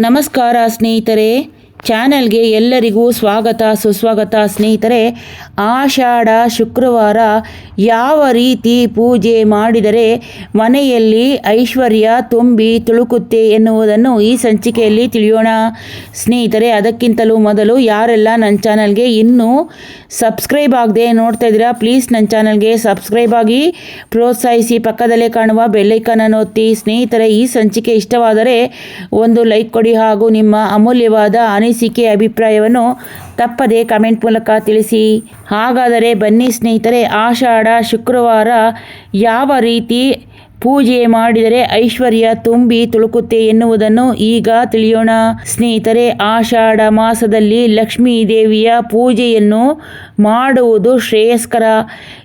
ನಮಸ್ಕಾರ ಸ್ನೇಹಿತರೆ. ಚಾನೆಲ್ಗೆ ಎಲ್ಲರಿಗೂ ಸ್ವಾಗತ, ಸುಸ್ವಾಗತ ಸ್ನೇಹಿತರೆ, ಆಷಾಢ ಶುಕ್ರವಾರ ಯಾವ ರೀತಿ ಪೂಜೆ ಮಾಡಿದರೆ ಮನೆಯಲ್ಲಿ ಐಶ್ವರ್ಯ ತುಂಬಿ ತುಳುಕುತ್ತೆ ಎನ್ನುವುದನ್ನು ಈ ಸಂಚಿಕೆಯಲ್ಲಿ ತಿಳಿಯೋಣ. ಸ್ನೇಹಿತರೆ, ಅದಕ್ಕಿಂತಲೂ ಮೊದಲು ಯಾರೆಲ್ಲ ನನ್ನ ಚಾನಲ್ಗೆ ಇನ್ನೂ ಸಬ್ಸ್ಕ್ರೈಬ್ ಆಗದೆ ನೋಡ್ತಾ ಇದ್ದೀರಾ, ಪ್ಲೀಸ್ ನನ್ನ ಚಾನಲ್ಗೆ ಸಬ್ಸ್ಕ್ರೈಬ್ ಆಗಿ ಪ್ರೋತ್ಸಾಹಿಸಿ. ಪಕ್ಕದಲ್ಲೇ ಕಾಣುವ ಬೆಲ್ಲೈಕನನ್ನು ಒತ್ತಿ. ಸ್ನೇಹಿತರೆ, ಈ ಸಂಚಿಕೆ ಇಷ್ಟವಾದರೆ ಒಂದು ಲೈಕ್ ಕೊಡಿ ಹಾಗೂ ನಿಮ್ಮ ಅಮೂಲ್ಯವಾದ ಅನಿಸಿಕೆ ಅಭಿಪ್ರಾಯವನ್ನು ತಪ್ಪದೆ ಕಮೆಂಟ್ ಮೂಲಕ ತಿಳಿಸಿ. ಹಾಗಾದರೆ ಬನ್ನಿ ಸ್ನೇಹಿತರೆ ಆಷಾಢ ಶುಕ್ರವಾರ ಯಾವ ರೀತಿ ಪೂಜೆ ಮಾಡಿದರೆ ಐಶ್ವರ್ಯ ತುಂಬಿ ತುಳುಕುತ್ತೆ ಎನ್ನುವುದನ್ನು ಈಗ ತಿಳಿಯೋಣ. ಸ್ನೇಹಿತರೆ, ಆಷಾಢ ಮಾಸದಲ್ಲಿ ಲಕ್ಷ್ಮೀ ದೇವಿಯ ಪೂಜೆಯನ್ನು ಮಾಡುವುದು ಶ್ರೇಯಸ್ಕರ.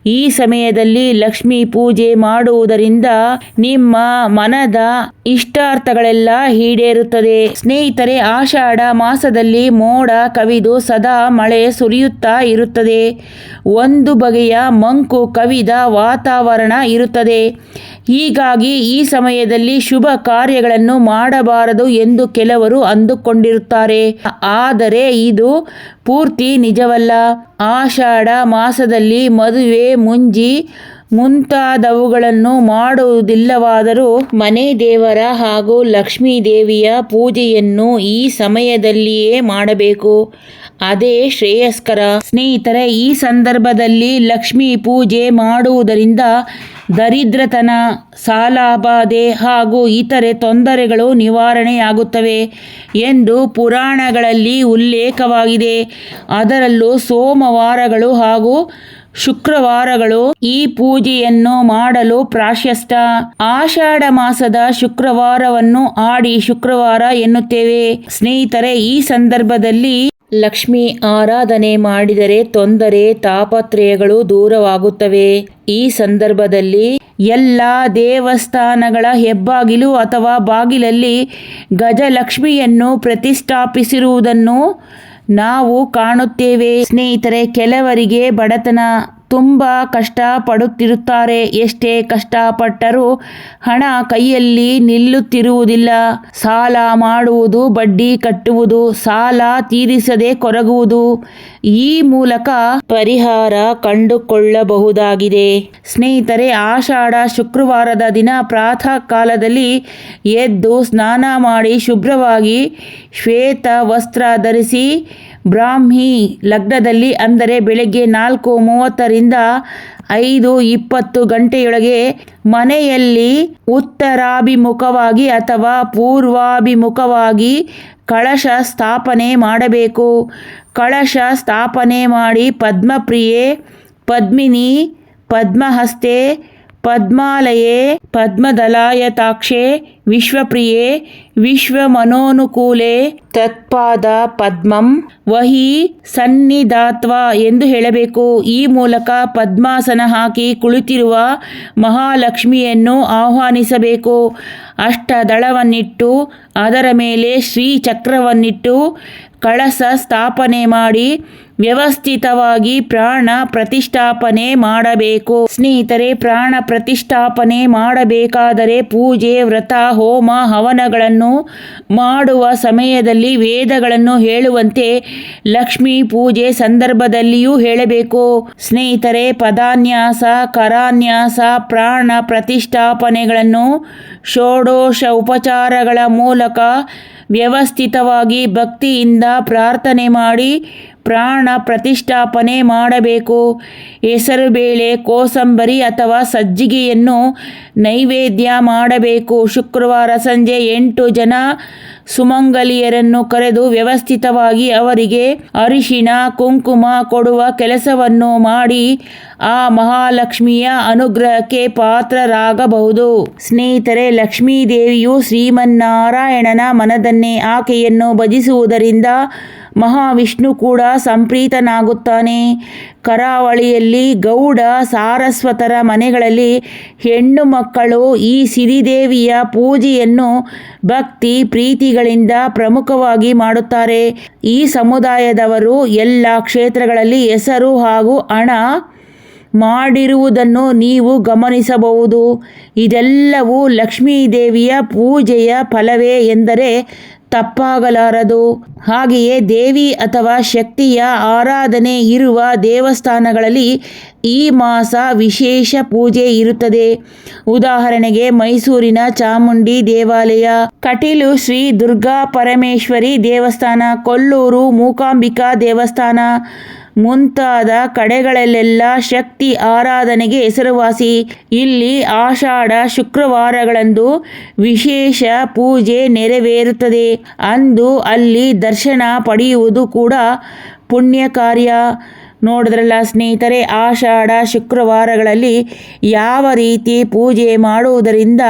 ಈ ಸಮಯದಲ್ಲಿ ಲಕ್ಷ್ಮೀ ಪೂಜೆ ಮಾಡುವುದರಿಂದ ನಿಮ್ಮ ಮನದ ಇಷ್ಟಾರ್ಥಗಳೆಲ್ಲ ಈಡೇರುತ್ತದೆ. ಸ್ನೇಹಿತರೆ, ಆಷಾಢ ಮಾಸದಲ್ಲಿ ಮೋಡ ಕವಿದು ಸದಾ ಮಳೆ ಸುರಿಯುತ್ತಾ ಇರುತ್ತದೆ. ಒಂದು ಬಗೆಯ ಮಂಕು ಕವಿದ ವಾತಾವರಣ ಇರುತ್ತದೆ. ಹೀಗಾಗಿ ಈ ಸಮಯದಲ್ಲಿ ಶುಭ ಕಾರ್ಯಗಳನ್ನು ಮಾಡಬಾರದು ಎಂದು ಕೆಲವರು ಅಂದುಕೊಂಡಿರುತ್ತಾರೆ. ಆದರೆ ಇದು ಪೂರ್ತಿ ನಿಜವಲ್ಲ. ಆಷಾಢ ಮಾಸದಲ್ಲಿ ಮದುವೆ ಮುಂಜಿ ಮುಂತಾದವುಗಳನ್ನು ಮಾಡುವುದಿಲ್ಲವಾದರೂ ಮನೆ ದೇವರ ಹಾಗೂ ಲಕ್ಷ್ಮೀ ದೇವಿಯ ಪೂಜೆಯನ್ನು ಈ ಸಮಯದಲ್ಲಿಯೇ ಮಾಡಬೇಕು. ಅದೇ ಶ್ರೇಯಸ್ಕರ. ಸ್ನೇಹಿತರೆ, ಈ ಸಂದರ್ಭದಲ್ಲಿ ಲಕ್ಷ್ಮೀ ಪೂಜೆ ಮಾಡುವುದರಿಂದ ದರಿದ್ರತನ ಸಾಲಬಾಧೆ ಹಾಗೂ ಇತರೆ ತೊಂದರೆಗಳು ನಿವಾರಣೆಯಾಗುತ್ತವೆ ಎಂದು ಪುರಾಣಗಳಲ್ಲಿ ಉಲ್ಲೇಖವಾಗಿದೆ. ಅದರಲ್ಲೂ ಸೋಮವಾರಗಳು ಹಾಗೂ ಶುಕ್ರವಾರಗಳು ಈ ಪೂಜೆಯನ್ನು ಮಾಡಲು ಪ್ರಾಶಸ್ತ. ಆಷಾಢ ಮಾಸದ ಶುಕ್ರವಾರವನ್ನು ಆಡಿ ಶುಕ್ರವಾರ ಎನ್ನುತ್ತೇವೆ. ಸ್ನೇಹಿತರೆ, ಈ ಸಂದರ್ಭದಲ್ಲಿ ಲಕ್ಷ್ಮಿ ಆರಾಧನೆ ಮಾಡಿದರೆ ತೊಂದರೆ, ತಾಪತ್ರಯಗಳು ದೂರವಾಗುತ್ತವೆ. ಈ ಸಂದರ್ಭದಲ್ಲಿ ಎಲ್ಲ ದೇವಸ್ಥಾನಗಳ ಹೆಬ್ಬಾಗಿಲು ಅಥವಾ ಬಾಗಿಲಲ್ಲಿ ಗಜಲಕ್ಷ್ಮಿಯನ್ನು ಪ್ರತಿಷ್ಠಾಪಿಸಿರುವುದನ್ನು ನಾವು ಕಾಣುತ್ತೇವೆ. ಸ್ನೇಹಿತರೆ, ಕೆಲವರಿಗೆ ಬಡತನ ತುಂಬ ಕಷ್ಟಪಡುತ್ತಿರುತ್ತಾರೆ. ಎಷ್ಟೇ ಕಷ್ಟಪಟ್ಟರೂ ಹಣ ಕೈಯಲ್ಲಿ ನಿಲ್ಲುತ್ತಿರುವುದಿಲ್ಲ. ಸಾಲ ಮಾಡುವುದು, ಬಡ್ಡಿ ಕಟ್ಟುವುದು, ಸಾಲ ತೀರಿಸದೆ ಕೊರಗುವುದು. ಈ ಮೂಲಕ ಪರಿಹಾರ ಕಂಡುಕೊಳ್ಳಬಹುದಾಗಿದೆ. ಸ್ನೇಹಿತರೆ, ಆಷಾಢ ಶುಕ್ರವಾರದ ದಿನ ಪ್ರಾತಃ ಕಾಲದಲ್ಲಿ ಎದ್ದು ಸ್ನಾನ ಮಾಡಿ ಶುಭ್ರವಾಗಿ ಶ್ವೇತ ವಸ್ತ್ರ ಧರಿಸಿ ಬ್ರಾಹ್ಮಿ ಲಗ್ನದಲ್ಲಿ ಅಂದರೆ ಬೆಳಗ್ಗೆ ನಾಲ್ಕು ಮೂವತ್ತರಿಂದ ಐದು ಇಪ್ಪತ್ತು ಗಂಟೆಯೊಳಗೆ ಮನೆಯಲ್ಲಿ ಉತ್ತರಾಭಿಮುಖವಾಗಿ ಅಥವಾ ಪೂರ್ವಾಭಿಮುಖವಾಗಿ ಕಳಶ ಸ್ಥಾಪನೆ ಮಾಡಬೇಕು. ಕಳಶ ಸ್ಥಾಪನೆ ಮಾಡಿ ಪದ್ಮಪ್ರಿಯೆ, ಪದ್ಮಿನಿ, ಪದ್ಮಹಸ್ತೆ ಪದ್ಮಾಲಯೇ ಪದ್ಮದಲಾಯತಾಕ್ಷೆ ವಿಶ್ವಪ್ರಿಯೆ ವಿಶ್ವಮನೋನುಕೂಲೆ ತತ್ಪಾದ ಪದ್ಮಂ ವಹಿ ಸನ್ನಿಧಾತ್ವ ಎಂದು ಹೇಳಬೇಕು. ಈ ಮೂಲಕ ಪದ್ಮಾಸನ ಹಾಕಿ ಕುಳಿತಿರುವ ಮಹಾಲಕ್ಷ್ಮಿಯನ್ನು ಆಹ್ವಾನಿಸಬೇಕು. ಅಷ್ಟದಳವನ್ನಿಟ್ಟು ಅದರ ಮೇಲೆ ಶ್ರೀ ಚಕ್ರವನ್ನಿಟ್ಟು ಕಳಸ ಸ್ಥಾಪನೆ ಮಾಡಿ ವ್ಯವಸ್ಥಿತವಾಗಿ ಪ್ರಾಣ ಪ್ರತಿಷ್ಠಾಪನೆ ಮಾಡಬೇಕು. ಸ್ನೇಹಿತರೆ, ಪ್ರಾಣ ಪ್ರತಿಷ್ಠಾಪನೆ ಮಾಡಬೇಕಾದರೆ ಪೂಜೆ, ವ್ರತ, ಹೋಮ, ಹವನಗಳನ್ನು ಮಾಡುವ ಸಮಯದಲ್ಲಿ ವೇದಗಳನ್ನು ಹೇಳುವಂತೆ ಲಕ್ಷ್ಮಿ ಪೂಜೆ ಸಂದರ್ಭದಲ್ಲಿಯೂ ಹೇಳಬೇಕು. ಸ್ನೇಹಿತರೆ, ಪದಾನ್ಯಾಸ, ಕರಾನ್ಯಾಸ, ಪ್ರಾಣ ಪ್ರತಿಷ್ಠಾಪನೆಗಳನ್ನು ಷೋಡೋಷ ಉಪಚಾರಗಳ ಮೂಲಕ ವ್ಯವಸ್ಥಿತವಾಗಿ ಭಕ್ತಿಯಿಂದ ಪ್ರಾರ್ಥನೆ ಮಾಡಿ ಪ್ರಾಣ ಪ್ರತಿಷ್ಠಾಪನೆ ಮಾಡಬೇಕು. ಹೆಸರುಬೇಳೆ ಕೋಸಂಬರಿ ಅಥವಾ ಸಜ್ಜಿಗೆಯನ್ನು ನೈವೇದ್ಯ ಮಾಡಬೇಕು. ಶುಕ್ರವಾರ ಸಂಜೆ ಎಂಟು ಜನ ಸುಮಂಗಲಿಯರನ್ನು ಕರೆದು ವ್ಯವಸ್ಥಿತವಾಗಿ ಅವರಿಗೆ ಅರಿಶಿಣ, ಕುಂಕುಮ ಕೊಡುವ ಕೆಲಸವನ್ನು ಮಾಡಿ ಆ ಮಹಾಲಕ್ಷ್ಮಿಯ ಅನುಗ್ರಹಕ್ಕೆ ಪಾತ್ರರಾಗಬಹುದು. ಸ್ನೇಹಿತರೆ, ಲಕ್ಷ್ಮೀದೇವಿಯು ಶ್ರೀಮನ್ನಾರಾಯಣನ ಮನದನ್ನೇ ಆಕೆಯನ್ನು ಭಜಿಸುವುದರಿಂದ ಮಹಾವಿಷ್ಣು ಕೂಡ ಸಂಪ್ರೀತನಾಗುತ್ತಾನೆ. ಕರಾವಳಿಯಲ್ಲಿ ಗೌಡ ಸಾರಸ್ವತರ ಮನೆಗಳಲ್ಲಿ ಹೆಣ್ಣು ಮಕ್ಕಳು ಈ ಸಿರಿದೇವಿಯ ಪೂಜೆಯನ್ನು ಭಕ್ತಿ ಪ್ರೀತಿಗಳಿಂದ ಪ್ರಮುಖವಾಗಿ ಮಾಡುತ್ತಾರೆ. ಈ ಸಮುದಾಯದವರು ಎಲ್ಲ ಕ್ಷೇತ್ರಗಳಲ್ಲಿ ಹೆಸರು ಹಾಗೂ ಹಣ ಮಾಡಿರುವುದನ್ನು ನೀವು ಗಮನಿಸಬಹುದು. ಇದೆಲ್ಲವೂ ಲಕ್ಷ್ಮೀದೇವಿಯ ಪೂಜೆಯ ಫಲವೇ ಎಂದರೆ ತಪ್ಪಾಗಲಾರದು. ಹಾಗೆಯೇ ದೇವಿ ಅಥವಾ ಶಕ್ತಿಯ ಆರಾಧನೆ ಇರುವ ದೇವಸ್ಥಾನಗಳಲ್ಲಿ ಈ ಮಾಸ ವಿಶೇಷ ಪೂಜೆ ಇರುತ್ತದೆ. ಉದಾಹರಣೆಗೆ ಮೈಸೂರಿನ ಚಾಮುಂಡಿ ದೇವಾಲಯ, ಕಟೀಲು ಶ್ರೀ ದುರ್ಗಾ ಪರಮೇಶ್ವರಿ ದೇವಸ್ಥಾನ, ಕೊಲ್ಲೂರು ಮೂಕಾಂಬಿಕಾ ದೇವಸ್ಥಾನ ಮುಂತಾದ ಕಡೆಗಳಲ್ಲೆಲ್ಲ ಶಕ್ತಿ ಆರಾಧನೆಗೆ ಹೆಸರುವಾಸಿ. ಇಲ್ಲಿ ಆಷಾಢ ಶುಕ್ರವಾರಗಳಂದು ವಿಶೇಷ ಪೂಜೆ ನೆರವೇರುತ್ತದೆ. ಅಂದು ಅಲ್ಲಿ ದರ್ಶನ ಪಡೆಯುವುದು ಕೂಡ ಪುಣ್ಯ ಕಾರ್ಯ. ನೋಡಿದ್ರಲ್ಲ ಸ್ನೇಹಿತರೆ, ಆಷಾಢ ಶುಕ್ರವಾರಗಳಲ್ಲಿ ಯಾವ ರೀತಿ ಪೂಜೆ ಮಾಡುವುದರಿಂದ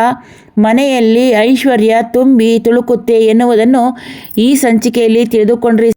ಮನೆಯಲ್ಲಿ ಐಶ್ವರ್ಯ ತುಂಬಿ ತುಳುಕುತ್ತೆ ಎನ್ನುವುದನ್ನು ಈ ಸಂಚಿಕೆಯಲ್ಲಿ ತಿಳಿದುಕೊಂಡ್ರಿ.